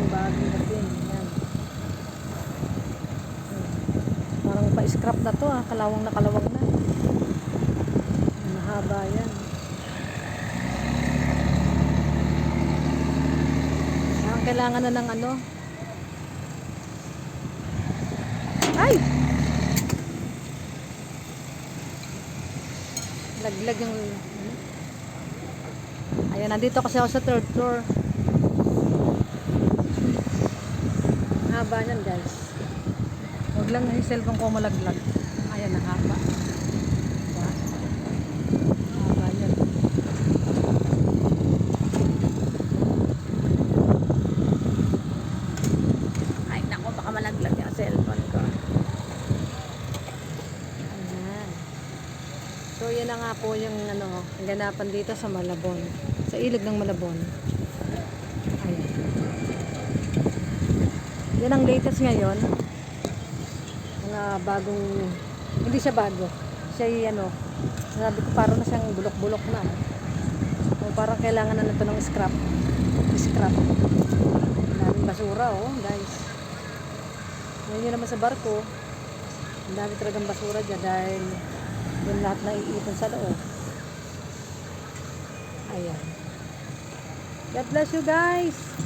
meron siyang bagong dating. Yan. Parang pa-scrap na to ah. Kalawang na kalawang na. Mahaba yan. Ang kailangan na ng ano. Ay! Laglag yung... Ayan, nandito kasi ako sa third floor. Haba niyan, guys. Huwag lang yung cellphone ko malaglag. Ayan, ang haba. Diba? Ay, nako, baka malaglag yung cellphone ko. Ayan. So, yan na nga po yung ano, ganapan dito sa Malabon. Sa ilog ng Malabon. Ayan. Yan ang latest ngayon. Mga bagong, hindi siya bago. Siya yung ano, sabi ko parang na siyang bulok-bulok na. O parang kailangan na nito ng scrap. Scrap. Daming basura oh, guys. Ngayon yun naman sa barko, ang dami talagang basura dyan dahil yung lahat na iipon sa loob. Ayan. God bless you guys.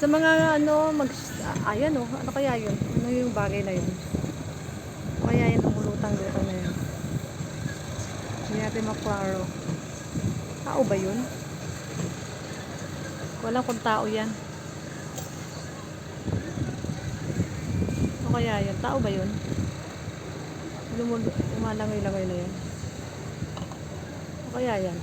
Sa mga ano, mag, ah, ayan oh, ano kaya yun? Ano yung bagay na yun? Kaya yun ang mulutang-lutang na yun? Hindi natin maklaro. Tao ba yun? Walang kung tao yan. Ano kaya yun? Tao ba yun? Lumul umalangoy-langoy na yun. Ano kaya yan?